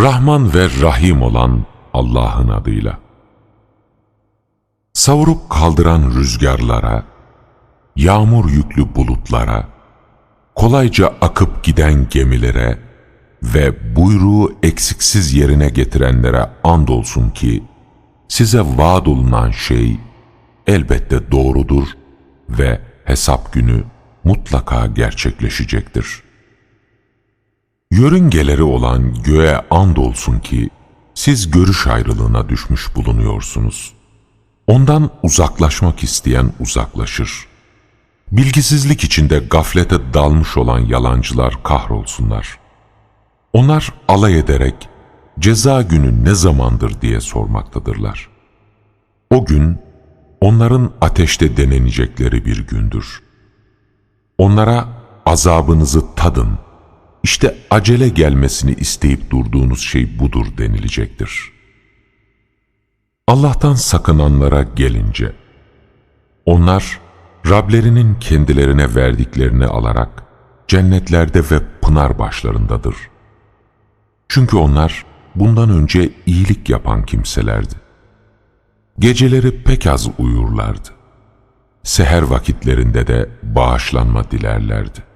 Rahman ve Rahim olan Allah'ın adıyla. Savurup kaldıran rüzgarlara, yağmur yüklü bulutlara, kolayca akıp giden gemilere ve buyruğu eksiksiz yerine getirenlere andolsun ki, size vaat olunan şey elbette doğrudur ve hesap günü mutlaka gerçekleşecektir. Yörüngeleri olan göğe andolsun ki, siz görüş ayrılığına düşmüş bulunuyorsunuz. Ondan uzaklaşmak isteyen uzaklaşır. Bilgisizlik içinde gaflete dalmış olan yalancılar kahrolsunlar. Onlar alay ederek ceza günü ne zamandır diye sormaktadırlar. O gün onların ateşte denenecekleri bir gündür. Onlara azabınızı tadın, işte acele gelmesini isteyip durduğunuz şey budur denilecektir. Allah'tan sakınanlara gelince, onlar Rablerinin kendilerine verdiklerini alarak cennetlerde ve pınar başlarındadır. Çünkü onlar bundan önce iyilik yapan kimselerdi. Geceleri pek az uyurlardı. Seher vakitlerinde de bağışlanma dilerlerdi.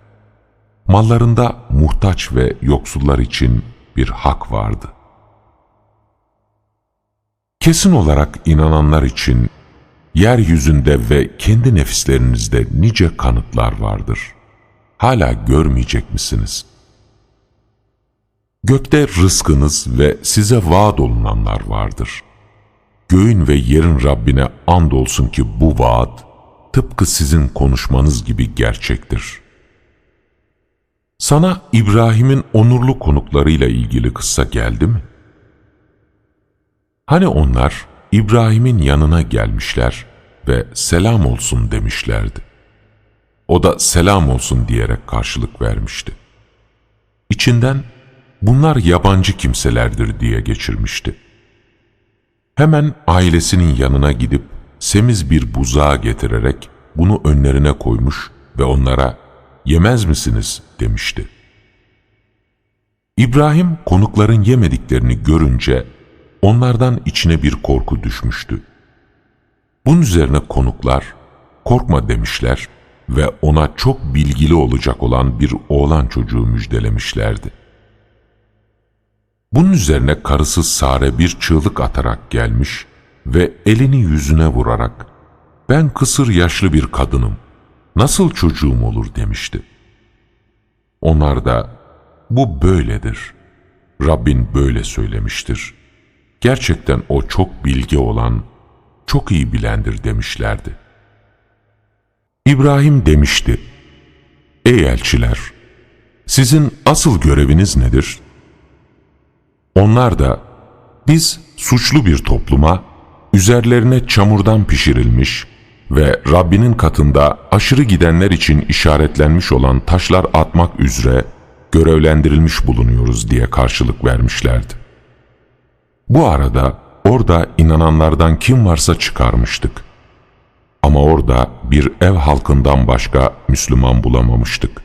Mallarında muhtaç ve yoksullar için bir hak vardı. Kesin olarak inananlar için yeryüzünde ve kendi nefislerinizde nice kanıtlar vardır. Hala görmeyecek misiniz? Gökte rızkınız ve size vaat olunanlar vardır. Göğün ve yerin Rabbine andolsun ki bu vaat, tıpkı sizin konuşmanız gibi gerçektir. Sana İbrahim'in onurlu konuklarıyla ilgili kıssa geldi mi? Hani onlar İbrahim'in yanına gelmişler ve selam olsun demişlerdi. O da selam olsun diyerek karşılık vermişti. İçinden bunlar yabancı kimselerdir diye geçirmişti. Hemen ailesinin yanına gidip semiz bir buzağı getirerek bunu önlerine koymuş ve onlara yemez misiniz demişti. İbrahim konukların yemediklerini görünce onlardan içine bir korku düşmüştü. Bunun üzerine konuklar korkma demişler ve ona çok bilgili olacak olan bir oğlan çocuğu müjdelemişlerdi. Bunun üzerine karısı Sare bir çığlık atarak gelmiş ve elini yüzüne vurarak ben kısır yaşlı bir kadınım, nasıl çocuğum olur demişti. Onlar da bu böyledir, Rabbin böyle söylemiştir. Gerçekten o çok bilgi olan, çok iyi bilendir demişlerdi. İbrahim demişti, Ey elçiler! Sizin asıl göreviniz nedir? Onlar da, biz suçlu bir topluma, üzerlerine çamurdan pişirilmiş ve Rabbinin katında aşırı gidenler için işaretlenmiş olan taşlar atmak üzere görevlendirilmiş bulunuyoruz diye karşılık vermişlerdi. Bu arada orada inananlardan kim varsa çıkarmıştık. Ama orada bir ev halkından başka Müslüman bulamamıştık.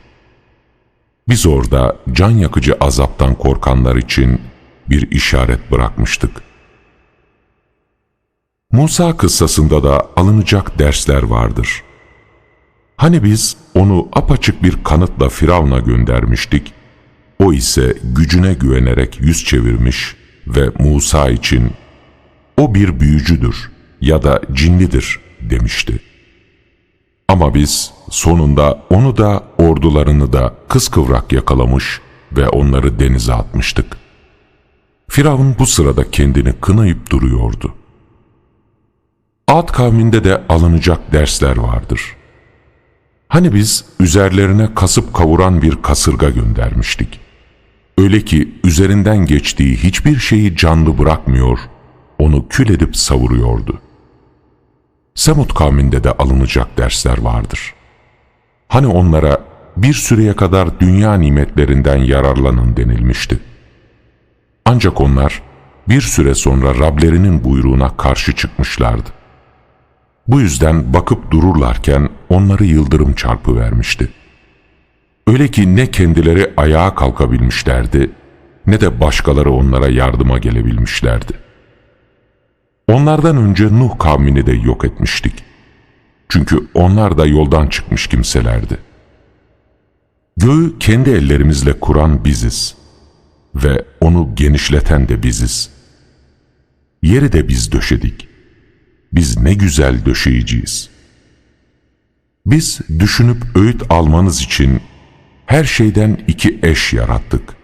Biz orada can yakıcı azaptan korkanlar için bir işaret bırakmıştık. Musa kıssasında da alınacak dersler vardır. Hani biz onu apaçık bir kanıtla Firavun'a göndermiştik, o ise gücüne güvenerek yüz çevirmiş ve Musa için o bir büyücüdür ya da cinlidir demişti. Ama biz sonunda onu da ordularını da kıskıvrak yakalamış ve onları denize atmıştık. Firavun bu sırada kendini kınayıp duruyordu. Ad kavminde de alınacak dersler vardır. Hani biz üzerlerine kasıp kavuran bir kasırga göndermiştik. Öyle ki üzerinden geçtiği hiçbir şeyi canlı bırakmıyor, onu kül edip savuruyordu. Semut kavminde de alınacak dersler vardır. Hani onlara bir süreye kadar dünya nimetlerinden yararlanın denilmişti. Ancak onlar bir süre sonra Rablerinin buyruğuna karşı çıkmışlardı. Bu yüzden bakıp dururlarken onları yıldırım çarpıvermişti. Öyle ki ne kendileri ayağa kalkabilmişlerdi ne de başkaları onlara yardıma gelebilmişlerdi. Onlardan önce Nuh kavmini de yok etmiştik. Çünkü onlar da yoldan çıkmış kimselerdi. Göğü kendi ellerimizle kuran biziz ve onu genişleten de biziz. Yeri de biz döşedik. Biz ne güzel döşeyiciyiz. Biz düşünüp öğüt almanız için her şeyden iki eş yarattık.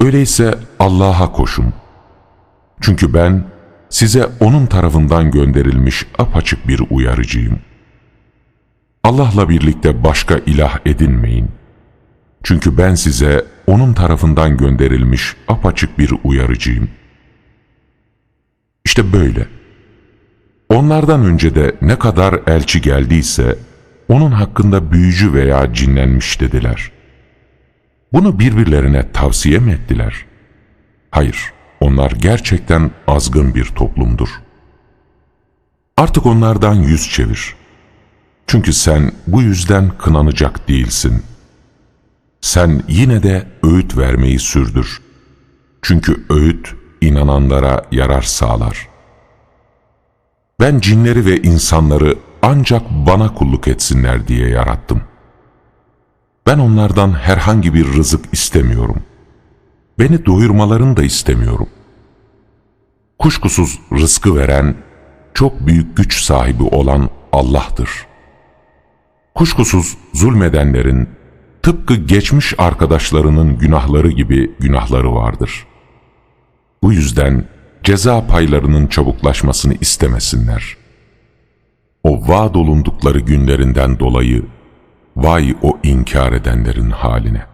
Öyleyse Allah'a koşun. Çünkü ben size O'nun tarafından gönderilmiş apaçık bir uyarıcıyım. Allah'la birlikte başka ilah edinmeyin. Çünkü ben size O'nun tarafından gönderilmiş apaçık bir uyarıcıyım. İşte böyle. Onlardan önce de ne kadar elçi geldiyse onun hakkında büyücü veya cinlenmiş dediler. Bunu birbirlerine tavsiye mi ettiler? Hayır, onlar gerçekten azgın bir toplumdur. Artık onlardan yüz çevir. Çünkü sen bu yüzden kınanacak değilsin. Sen yine de öğüt vermeyi sürdür. Çünkü öğüt inananlara yarar sağlar. Ben cinleri ve insanları ancak bana kulluk etsinler diye yarattım. Ben onlardan herhangi bir rızık istemiyorum. Beni doyurmalarını da istemiyorum. Kuşkusuz rızkı veren, çok büyük güç sahibi olan Allah'tır. Kuşkusuz zulmedenlerin, tıpkı geçmiş arkadaşlarının günahları gibi günahları vardır. Bu yüzden ceza paylarının çabuklaşmasını istemesinler. O vaad olundukları günlerinden dolayı vay o inkar edenlerin haline.